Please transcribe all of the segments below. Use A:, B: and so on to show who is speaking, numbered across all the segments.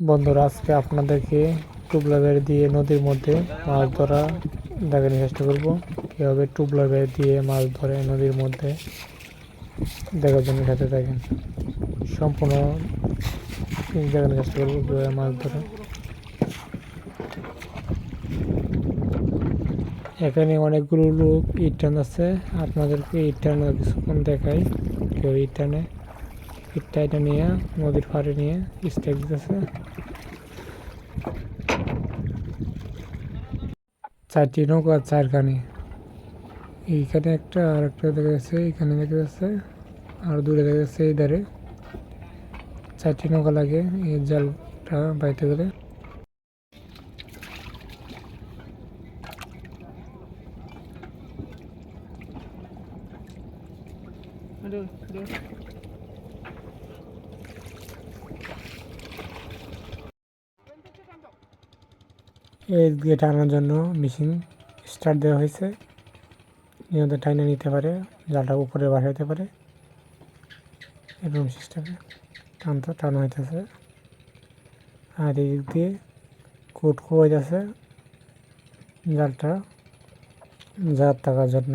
A: বন্ধুরা, আজকে আপনাদেরকে টুবলা বেড় দিয়ে নদীর মধ্যে মাছ ধরা দেখানোর চেষ্টা করব। কীভাবে টুবলা বেড় দিয়ে মাছ ধরে নদীর মধ্যে, দেখার জন্য সাথে থাকেন। সম্পূর্ণ দেখানোর চেষ্টা করব কীভাবে মাছ ধরে। এখানে অনেকগুলো লোক ইট টানাচ্ছে আপনাদেরকে ইট টানা কিছুক্ষণ দেখাই। কেউ ইট টানে ইটটা এটা নিয়ে, নদীর পাড়ে নিয়ে স্টেক দিতেছে। চারটি নৌকা চারখানি। এইখানে একটা আর একটা দেখা যাচ্ছে, এখানে দেখা যাচ্ছে, আর দূরে দেখা যাচ্ছে, এই ধারে। চারটি নৌকা লাগে, এই জালটা বাইতে গেলে। এই দিয়ে টানার জন্য মেশিন স্টার্ট দেওয়া হয়েছে। নিয়ন্ত্রণ টাইনে নিতে পারে, জালটা উপরে বাসাইতে পারে। এরকম সিস্টেমে টানতে, টানা হইতেছে। আর এই দিক দিয়ে কুট হইতেছে জালটা জাত থাকার জন্য।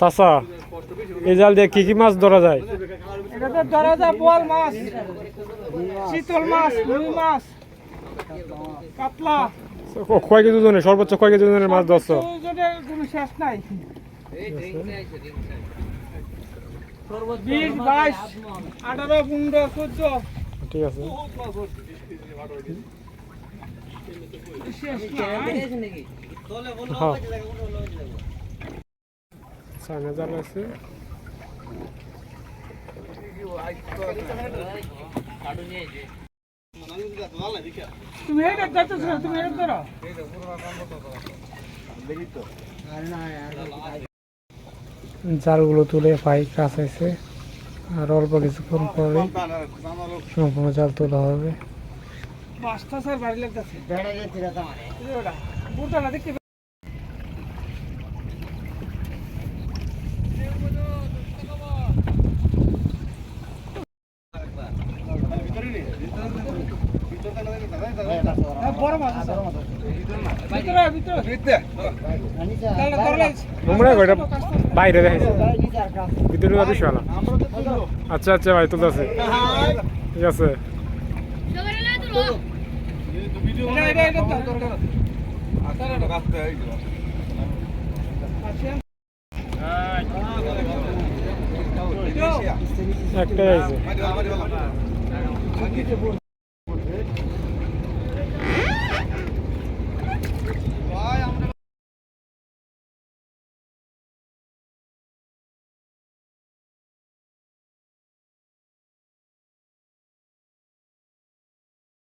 A: চাচা এই জাল দিয়ে কি কি মাছ ধরা যায়?
B: এটাতে ধরা যায় বোয়াল মাছ শীতল মাছ রুই মাছ কাতলা।
A: কয় কেজি ওজনের? সর্বোচ্চ কয় কেজি ওজনের মাছ ধরছো?
B: ওজনের কোনো শেষ নাই। বিশ বাইশ আঠারো পনেরো চোদ্দ
A: ঠিক আছে। হ্যাঁ। জাল আছে।
B: তুমি এটা যাচ্ছ তুমি এটা ধরো
A: জালগুলো তুলে পাই কাছাইছে আর অল্প কিছুক্ষণ পরে সম্পূর্ণ জাল তোলা হবে।
B: পাঁচটা স্যার বাড়ি লাগতেছে বুঝতে না দেখতে হ্যাঁ, বড় মাছ আছে ভিতরে ভিতরে জালটা ধরে লাগছে।
A: তোমরা কয়টা বাইরে দেখাইছে ভিতরে শালা আচ্ছা আচ্ছা ভাই তুলতেছে ঠিক আছে
B: ধর। আচ্ছা।
A: একটাই আছে